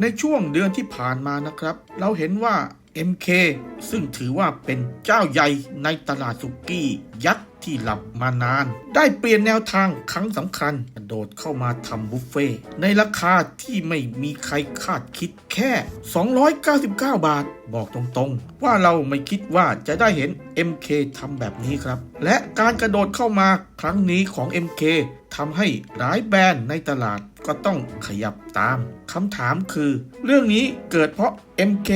ในช่วงเดือนที่ผ่านมานะครับ เราเห็นว่า MK ซึ่งถือว่าเป็นเจ้าใหญ่ในตลาดสุกี้ยักษ์ที่หลับมานาน ได้เปลี่ยนแนวทางครั้งสำคัญกระโดดเข้ามาทำบุฟเฟ่ในราคาที่ไม่มีใครคาดคิดแค่ 299 บาท บอกตรงๆ ว่าเราไม่คิดว่าจะได้เห็น MK ทำแบบนี้ครับ และการกระโดดเข้ามาครั้งนี้ของ MK ทำให้หลายแบรนด์ในตลาด ก็ต้องขยับตามคำถามคือ เรื่องนี้เกิดเพราะ MK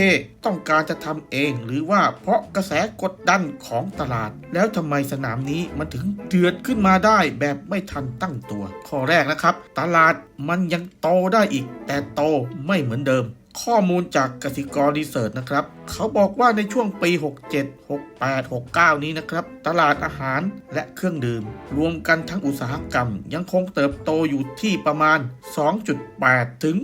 ต้องการจะทำเองหรือว่าเพราะกระแสกดดันของตลาด แล้วทำไมสนามนี้มันถึงเดือดขึ้นมาได้แบบไม่ทันตั้งตัว ข้อแรกนะครับ ตลาดมันยังโตได้อีก แต่โตไม่เหมือนเดิม ข้อมูลจากกสิกรรีเสิร์ชนะครับ เขาบอกว่าในช่วงปี 67 68 69 นี้นะครับ ตลาดอาหารและเครื่องดื่ม รวมกันทั้งอุตสาหกรรม ยังคงเติบโตอยู่ที่ประมาณ 2.8 ถึง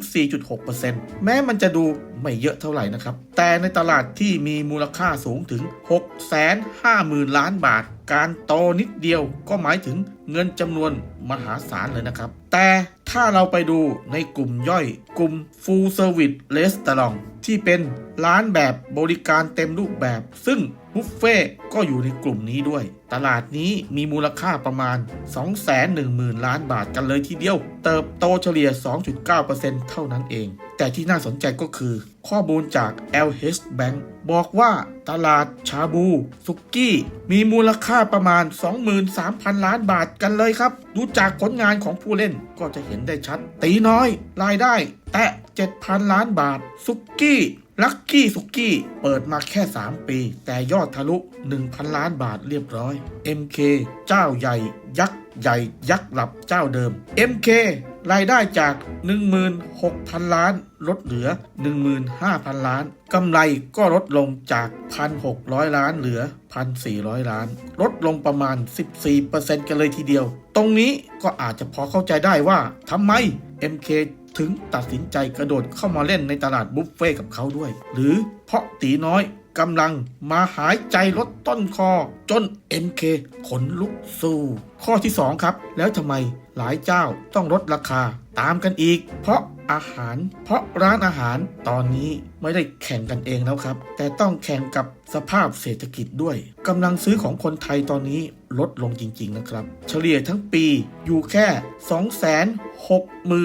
4.6%แม้มันจะดู ไม่เยอะเท่าไหร่นะครับ แต่ในตลาดที่มีมูลค่าสูงถึง 650,000 ล้านบาท การโตนิดเดียวก็หมายถึงเงินจำนวนมหาศาลเลยนะครับ แต่ถ้าเราไปดูในกลุ่มย่อยกลุ่ม Full Service Restaurant ที่เป็นร้านแบบบริการเต็มรูปแบบ ซึ่ง บุฟเฟ่ก็อยู่ในกลุ่มนี้ด้วย ตลาดนี้มีมูลค่าประมาณ 210,000 ล้านบาทกันเลยทีเดียว เติบโตเฉลี่ย 2.9%เท่านั้นเอง แต่ที่น่าสนใจก็คือ ข้อมูลจาก LH Bank บอกว่าตลาดชาบู สุกี้ มีมูลค่าประมาณ 23,000 ล้านบาทกันเลยครับ ดูจากผลงานของผู้เล่นก็จะเห็นได้ชัด ตีน้อย รายได้ แตะ 7,000 ล้านบาท สุกี้ ลักกี้สุกี้เปิดมาแค่ 3 ปี แต่ยอดทะลุ 1,000 ล้านบาทเรียบร้อย MK เจ้าใหญ่ ยักษ์ใหญ่ ยักษ์หลับเจ้าเดิม MK รายได้จาก 16,000 ล้าน ลดเหลือ 15,000 ล้าน กำไรก็ลดลงจาก 1,600 ล้านเหลือ 1,400 ล้าน ลดลงประมาณ 14%กันเลยทีเดียว ตรงนี้ก็อาจจะพอเข้าใจได้ว่าทำไม MK ถึงตัดสินใจกระโดดเข้ามาเล่นในตลาดบุฟเฟ่กับเขาด้วย หรือเพราะตีน้อยกำลังมาหายใจลดต้นคอ จน MK ขนลุกสู้ ข้อที่ 2 ครับ แล้วทำไมหลายเจ้าต้องลดราคาตามกันอีก เพราะอาหาร เพราะร้านอาหารตอนนี้ ไม่ได้แข่งกันเองแล้วครับ แต่ต้องแข่งกับสภาพเศรษฐกิจด้วยกำลังซื้อของคนไทยตอนนี้ลดลงจริง ๆ นะครับ เฉลี่ยทั้งปีอยู่แค่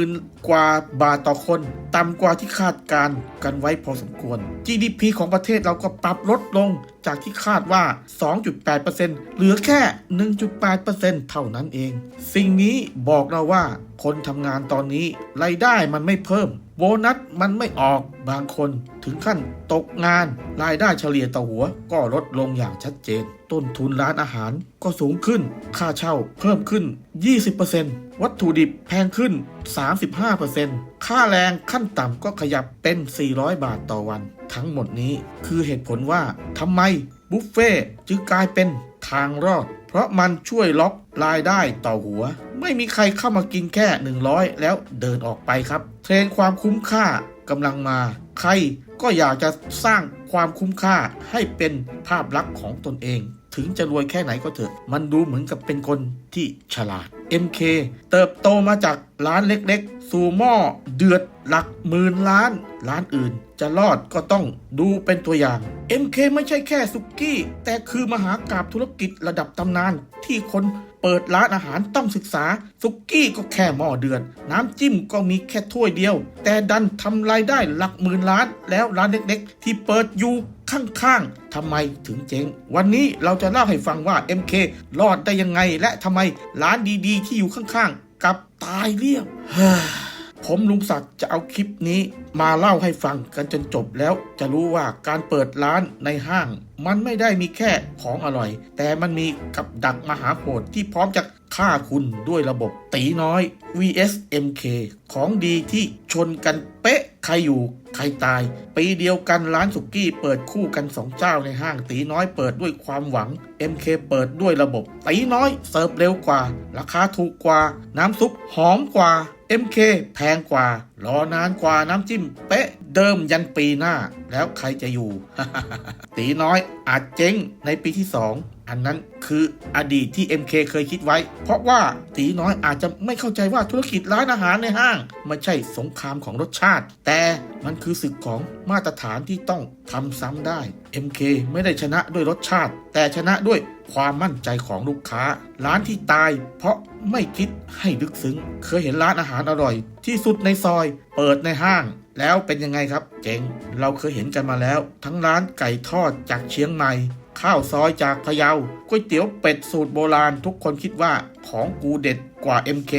260,000 กว่าบาทต่อคน ต่ำกว่าที่คาดการกันไว้พอสมควร GDP ของประเทศเราก็ปรับลดลงจากที่คาดว่า 2.8%เหลือแค่ 1.8%เท่านั้นเอง สิ่งนี้บอกเราว่าคนทำงานตอนนี้รายได้มันไม่เพิ่ม โบนัสมันไม่ออกบางคนถึงขั้นตกงาน รายได้เฉลี่ยต่อหัวก็ลดลงอย่างชัดเจน ต้นทุนร้านอาหารก็สูงขึ้น ค่าเช่าเพิ่มขึ้น 20%วัตถุดิบแพงขึ้น 35%ค่าแรงขั้นต่ำก็ขยับเป็น 400 บาทต่อวัน ทั้งหมดนี้คือเหตุผลว่าทำไมบุฟเฟ่จึงกลายเป็น ทางรอด เพราะมันช่วยล็อกรายได้ต่อหัว ไม่มีใครเข้ามากินแค่ 100 แล้วเดินออกไปครับ เทรนความคุ้มค่ากำลังมา ใครก็อยากจะสร้างความคุ้มค่าให้เป็นภาพลักษณ์ของตนเอง ถึงจะรวยแค่ไหนก็เถอะ มันดูเหมือนกับเป็นคนที่ฉลาด MK เติบโตมาจากร้านเล็กๆ สู่หม้อเดือดหลักหมื่นล้าน ร้านอื่น จะรอดก็ต้องดูเป็นตัวอย่าง MK ไม่ใช่แค่สุกี้ แต่คือมหากาบธุรกิจระดับตำนานที่คนเปิดร้านอาหารต้องศึกษา สุกี้ก็แค่หม้อเดือดน้ำจิ้มก็มีแค่ถ้วยเดียว แต่ดันทำรายได้หลักหมื่นล้าน แล้วร้านเล็กๆ ที่เปิดอยู่ข้างๆ ทำไมถึงเจ๊ง วันนี้เราจะเล่าให้ฟังว่า MK รอดได้ยังไง และทำไมร้านดีๆ ที่อยู่ข้างๆ กับตายเรียบผมลุงศักดิ์จะเอาคลิปนี้มาเล่าให้ฟังกันจนจบแล้วจะรู้ว่าการเปิดร้านในห้าง มันไม่ได้มีแค่ของอร่อย แต่มันมีกับดักมหาโหดที่พร้อมจะฆ่าคุณด้วยระบบตีน้อย vs MK ของดีที่ชนกันเป๊ะ ใครอยู่ ครตาย ปีเดียวกันร้านสุกี้เปิดคู่กันสองเจ้าในห้างตีน้อยเปิดด้วยความหวัง MK เปิดด้วยระบบ ตีน้อยเสิร์ฟเร็วกว่า ราคาถูกกว่า น้ำซุปหอมกว่า MK แพงกว่า รอนานกว่าน้ำจิ้ม เป๊ะเดิมยันปีหน้า แล้วใครจะอยู่ ตีน้อยอาจเจ๊งในปีที่ 2 อันนั้นคืออดีตที่ MK เคยคิดไว้ เพราะว่าตีน้อยอาจจะไม่เข้าใจว่าธุรกิจร้านอาหารในห้างไม่ใช่สงครามของรสชาติ แต่มันคือศึกของมาตรฐานที่ต้องทำซ้ำได้ MK ไม่ได้ชนะด้วยรสชาติ แต่ชนะด้วยความมั่นใจของลูกค้า ร้านที่ตาย เพราะไม่คิดให้ลึกซึ้ง เคยเห็นร้านอาหารอร่อย ที่สุดในซอย เปิดในห้าง แล้วเป็นยังไงครับ เจ๋ง เราเคยเห็นกันมาแล้ว ทั้งร้านไก่ทอดจากเชียงใหม่ ข้าวซอยจากพะเยาก๋วยเตี๋ยวเป็ดสูตรโบราณทุกคนคิดว่าของกูเด็ดกว่า MK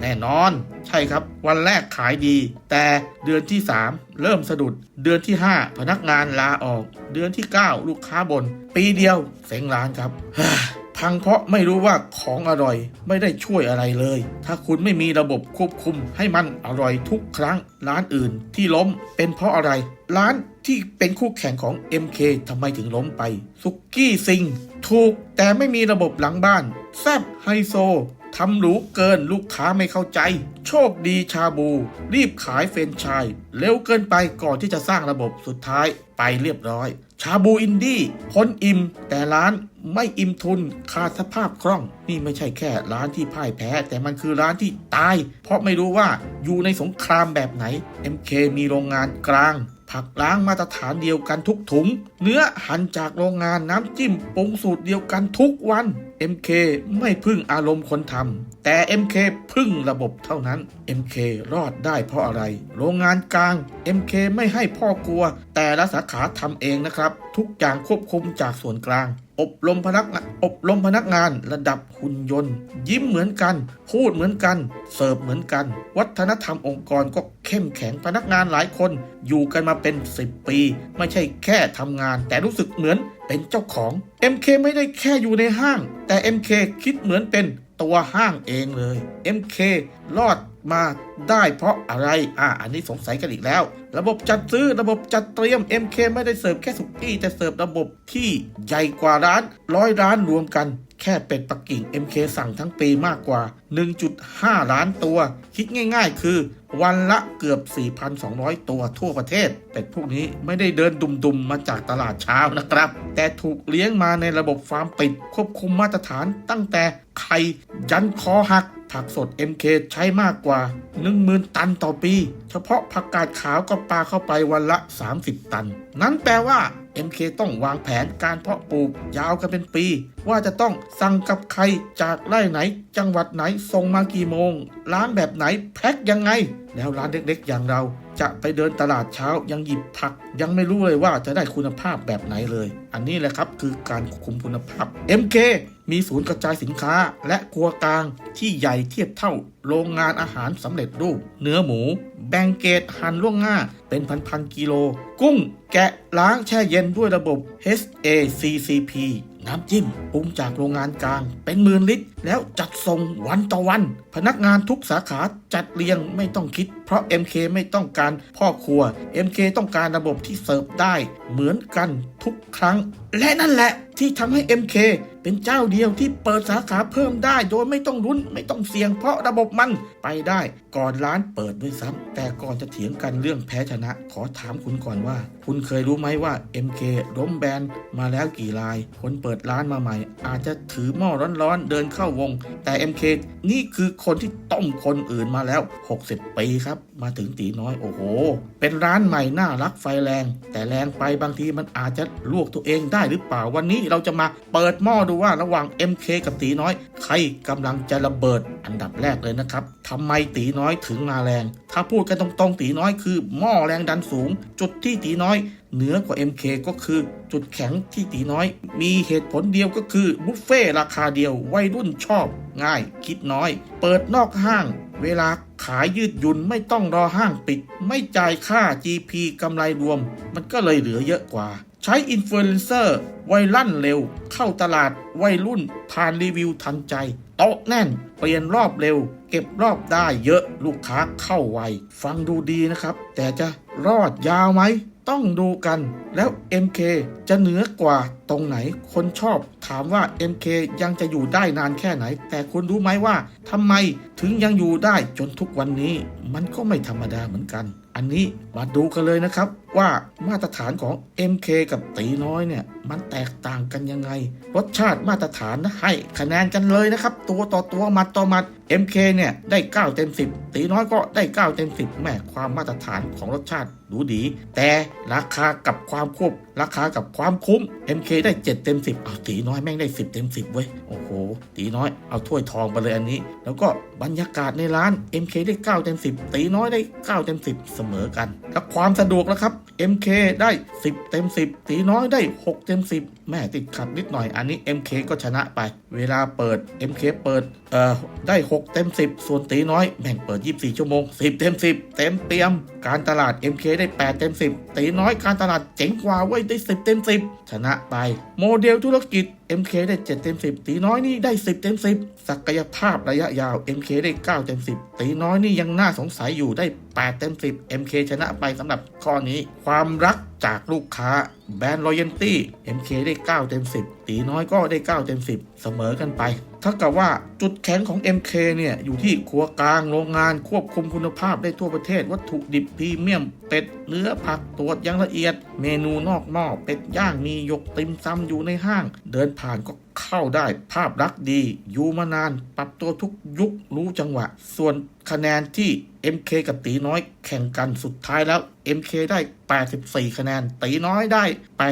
แน่นอน ใช่ครับ วันแรกขายดี แต่เดือนที่ 3 เริ่มสะดุด เดือนที่ 5 พนักงานลาออก เดือนที่ 9 ลูกค้าบน่นปีเดียวเส็งร้านครับ พังเพราะไม่รู้ว่าของอร่อยไม่ได้ช่วยอะไรเลย ถ้าคุณไม่มีระบบควบคุมให้มันอร่อยทุกครั้ง ร้านอื่นที่ล้มเป็นเพราะอะไร ร้านที่เป็นคู่แข่งของ MK ทำไมถึงล้มไป สุกี้ซิง ถูกแต่ไม่มีระบบหลังบ้าน แซบไฮโซทำหรูเกินลูกค้าไม่เข้าใจ โชคดีชาบู รีบขายเฟรนชายเร็วเกินไปก่อนที่จะสร้างระบบสุดท้ายไปเรียบร้อย ชาบูอินดี้คนอิ่มแต่ร้านไม่อิ่มทุนขาดสภาพคล่อง นี่ไม่ใช่แค่ร้านที่พ่ายแพ้ แต่มันคือร้านที่ตาย เพราะไม่รู้ว่าอยู่ในสงครามแบบไหน MK มีโรงงานกลาง ผักล้างมาตรฐานเดียวกันทุกถุง เนื้อหั่นจากโรงงานน้ำจิ้มปรุงสูตรเดียวกันทุกวัน MK ไม่พึ่งอารมณ์คนทำแต่ MK พึ่งระบบเท่านั้น MK รอดได้เพราะอะไร โรงงานกลาง MK ไม่ให้พ่อครัว แต่ละสาขาทำเองนะครับ ทุกอย่างควบคุมจากส่วนกลาง อบรมพนักอบรมพนักงานระดับหุ่นยนต์ ยิ้มเหมือนกัน พูดเหมือนกัน เสิร์ฟเหมือนกัน วัฒนธรรมองค์กรก็เข้มแข็งพนักงานหลายคน อยู่กันมาเป็น 10 ปี ไม่ใช่แค่ทำงาน แต่รู้สึกเหมือนเป็นเจ้าของ MK ไม่ได้แค่อยู่ในห้าง แต่ MK คิดเหมือนเป็นตัวห้างเองเลย MK รอดมาได้เพราะอะไรอ่าอันนี้สงสัยกันอีกแล้ว ระบบจัดซื้อระบบจัดเตรียม MK ไม่ได้เสิร์ฟแค่สุกี้แต่เสิร์ฟระบบที่ใหญ่กว่าร้านร้อยร้านรวมกันแค่เป็ดปักกิ่ง MK สั่งทั้งปีมากกว่า 1.5 ล้านตัว คิดง่ายๆ คือ วันละเกือบ 4,200 ตัวทั่วประเทศ เป็ดพวกนี้ไม่ได้เดินดุมๆ มาจากตลาดเช้านะครับ แต่ถูกเลี้ยงมาในระบบฟาร์มปิด ควบคุมมาตรฐานตั้งแต่ ไข่ยันคอหัก ผักสด MK ใช้มากกว่า 10,000 ตันต่อปี เฉพาะผักกาดขาวก็ปาเข้าไปวันละ 30 ตัน นั้นแปลว่า MK ต้องวางแผนการเพาะปลูกยาวกันเป็นปี ว่าจะต้องสั่งกับใครจากไร่ไหน จังหวัดไหนส่งมากี่โมง ร้านแบบไหนแพ็คยังไง แล้วร้านเล็กๆอย่างเรา จะไปเดินตลาดเช้ายังหยิบผัก ยังไม่รู้เลยว่าจะได้คุณภาพแบบไหนเลย อันนี้แหละครับคือการควบคุมคุณภาพ MK มีศูนย์กระจายสินค้า และครัวกลางที่ใหญ่เทียบเท่า โรงงานอาหารสำเร็จรูป เนื้อหมู แบ่งเกตหั่นล่วงหน้า เป็นพันๆกิโล กุ้ง แกะล้างแช่เย็นด้วยระบบ HACCP น้ำจิ้มปรุงจากโรงงานกลางเป็นหมื่นลิตร แล้วจัดส่งวันต่อวัน พนักงานทุกสาขาจัดเรียงไม่ต้องคิด เพราะ MK ไม่ต้องการพ่อครัว MK ต้องการระบบที่เสิร์ฟได้ เหมือนกันทุกครั้ง และนั่นแหละที่ทำให้ MK เป็นเจ้าเดียวที่เปิดสาขาเพิ่มได้ โดยไม่ต้องรุ้นไม่ต้องเสี่ยงเพราะระบบมันไปได้ ก่อนร้านเปิดด้วยซ้ำแต่ก่อนจะเถียงกันเรื่องแพ้ชนะ ขอถามคุณก่อนว่า คุณเคยรู้ไหมว่า MK ล้มแบรนด์มาแล้วกี่ราย คนเปิดร้านมาใหม่ อาจจะถือหม้อร้อนๆ เดินเข้าวง แต่ MK นี่คือคนที่ต้มคนอื่นมาแล้ว 60 ปีครับ มาถึงตีน้อยโอ้โห เป็นร้านใหม่น่ารักไฟแรง แต่แรงไปบางทีมันอาจจะลวกตัวเองได้หรือเปล่าวันนี้เราจะมาเปิดหม้อดูว่าระหว่าง MK กับตีน้อย ใครกำลังจะระเบิดอันดับแรกเลยนะครับทำไมตีน้อยถึงมาแรง ถ้าพูดกันตรงๆตีน้อยคือหม้อแรงดันสูง จุดที่ตีน้อยเหนือกว่า MK ก็คือจุดแข็งที่ตีน้อย มีเหตุผลเดียวก็คือบุฟเฟ่ราคาเดียววัยรุ่นชอบ ง่ายคิดน้อย เปิดนอกห้าง เวลาขายยืดหยุ่นไม่ต้องรอห้างปิด ไม่จ่ายค่า GP กำไรรวม มันก็เลยเหลือเยอะกว่า ใช้อินฟลูเอนเซอร์ไวยลั่นเร็ว เข้าตลาดวัยรุ่นผ่านรีวิวทันใจโต๊ะแน่น เปลี่ยนรอบเร็ว เก็บรอบได้เยอะลูกค้าเข้าไว ฟังดูดีนะครับ แต่จะรอดยาวไหม ต้องดูกันแล้ว MK จะเหนือกว่าตรงไหน คนชอบถามว่า MK ยังจะอยู่ได้นานแค่ไหน แต่คุณรู้ไหมว่าทำไมถึงยังอยู่ได้จนทุกวันนี้ มันก็ไม่ธรรมดาเหมือนกัน อันนี้มาดูกันเลยนะครับว่ามาตรฐานของ MK กับตีน้อยเนี่ย มันแตกต่างกันยังไง รสชาติมาตรฐานนะให้คะแนนกันเลยนะครับ ตัวต่อตัวมัดต่อมัด MK เนี่ย ได้ 9 เต็ม 10 ตีน้อยก็ได้ 9 เต็ม 10แม่ความมาตรฐานของรสชาติดูดี แต่ราคากับความคุ้มราคากับความคุ้ม MK ได้ 7 เต็ม 10เอาตีน้อยแม่งได้ 10 เต็ม 10 เว้ย โอ้โห ตีน้อยเอาถ้วยทองไปเลยอันนี้ แล้วก็บรรยากาศในร้าน MK ได้ 9 เต็ม 10 ตีน้อยได้ 9 เต็ม 10 เสมอกัน แล้วความสะดวกแล้วครับ MK ได้ 10 เต็ม 10 ตีน้อยได้ 6 เต็ม 10 แม่ติดขัดนิดหน่อย อันนี้ MK ก็ชนะไป เวลาเปิด MK เปิดเอ่อได้ 6 เต็ม 10 ส่วนตีน้อยแม่งเปิด 24 ชั่วโมง 10 เต็ม 10 เต็มเตียมการตลาด MK ได้ 8 เต็ม 10 ตีน้อยการตลาดเจ๋งกว่าเว้ยได้ 10 เต็ม 10 ชนะไป โมเดลธุรกิจ MK ได้ 7 เต็ม 10 ตีน้อยนี่ได้ 10 เต็ม 10 ศักยภาพระยะยาว MK ได้ 9 เต็ม 10 ตีน้อยนี่ยังน่าสงสัยอยู่ได้ 8 เต็ม 10 MK ชนะไปสำหรับข้อนี้ ความรักจากลูกค้าแบรนด์ Loyalty MK ได้ 9 เต็ม 10 ตีน้อยก็ได้ 9 เต็ม 10 เสมอกันไป ท่ากับว่าจุดแข็งของ MK เนี่ย อยู่ที่ครัวกลางโรงงานควบคุมคุณภาพได้ทั่วประเทศ วัตถุดิบพรีเมียม เป็ดเนื้อผักตรวจอย่างละเอียด เมนูนอกหม้อเป็ดย่างมียกติมซำอยู่ในห้าง เดินผ่านก็เข้าได้ภาพลักษณ์ดี อยู่มานาน ปรับตัวทุกยุครู้จังหวะ ส่วนคะแนนที่ MK กับตีน้อยแข่งกันสุดท้ายแล้ว MK ได้ 84 คะแนน ตีน้อยได้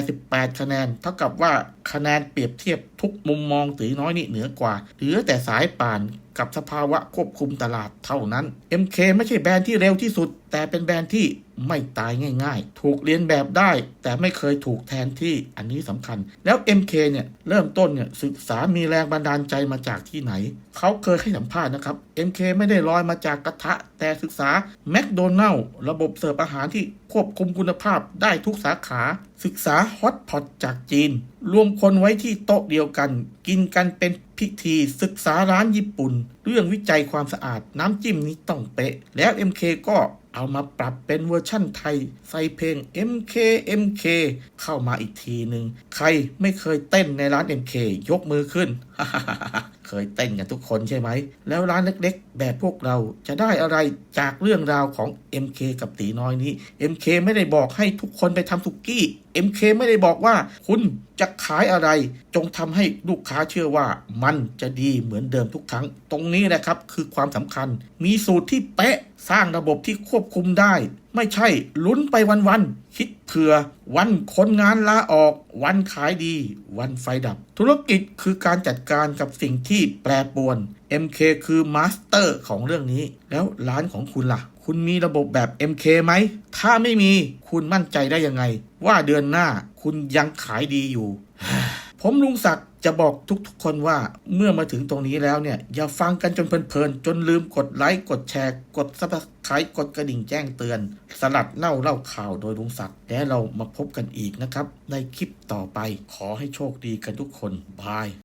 88 คะแนน เท่ากับว่าคะแนนเปรียบเทียบทุกมุมมองตีน้อยนี่เหนือกว่า เหลือแต่สายป่านกับสภาวะควบคุมตลาดเท่านั้น MK ไม่ใช่แบรนด์ที่เร็วที่สุด แต่เป็นแบรนด์ที่ไม่ตายง่ายๆ ถูกเรียนแบบได้ แต่ไม่เคยถูกแทนที่ อันนี้สำคัญ แล้ว MK เนี่ยเริ่มต้นเนี่ยศึกษามีแรงบันดาลใจมาจากที่ไหน เขาเคยให้สัมภาษณ์นะครับ MK ไม่ได้ลอยมาจากกระทะแต่ศึกษาแมคโดนัลล์ระบบเสิร์ฟอาหารที่ควบคุมคุณภาพได้ทุกสาขา ศึกษาฮอตพอตจากจีน รวมคนไว้ที่โต๊ะเดียวกัน กินกันเป็นพิธี ศึกษาร้านญี่ปุ่น เรื่องวิจัยความสะอาดน้ำจิ้มนี้ต้องเป๊ะ แล้ว MK ก็เอามาปรับเป็นเวอร์ชั่นไทย ใส่เพลง MK MK เข้ามาอีกทีหนึ่งใครไม่เคยเต้นในร้าน MK ยกมือขึ้น เคยเต้นกันทุกคนใช่ไหม แล้วร้านเล็กๆ แบบพวกเราจะได้อะไรจากเรื่องราวของ MK กับตีน้อยนี้ MK ไม่ได้บอกให้ทุกคนไปทำสุกกี้ MK ไม่ได้บอกว่าคุณจะขายอะไร จงทำให้ลูกค้าเชื่อว่ามันจะดีเหมือนเดิมทุกครั้ง ตรงนี้แหละครับคือความสำคัญ มีสูตรที่เป๊ะสร้างระบบที่ควบคุมได้ ไม่ใช่ลุ้นไปวันๆคิดเผื่อวันคนงานลาออก วันขายดี วันไฟดับ ธุรกิจคือการจัดการกับสิ่งที่แปรปรวน MK คือมาสเตอร์ของเรื่องนี้ แล้วร้านของคุณล่ะ คุณมีระบบแบบ MK ไหม ถ้าไม่มีคุณมั่นใจได้ยังไง ว่าเดือนหน้าคุณยังขายดีอยู่ ผมลุงศักดิ์จะบอกทุกๆคนว่าเมื่อมาถึงตรงนี้แล้วเนี่ย อย่าฟังกันจนเพลินๆ จนลืมกดไลค์ กดแชร์ กดซับสไครต์กดกระดิ่งแจ้งเตือน สลัดเล่าเล่าข่าวโดยลุงศักดิ์และเรามาพบกันอีกนะครับ ในคลิปต่อไปขอให้โชคดีกันทุกคนบาย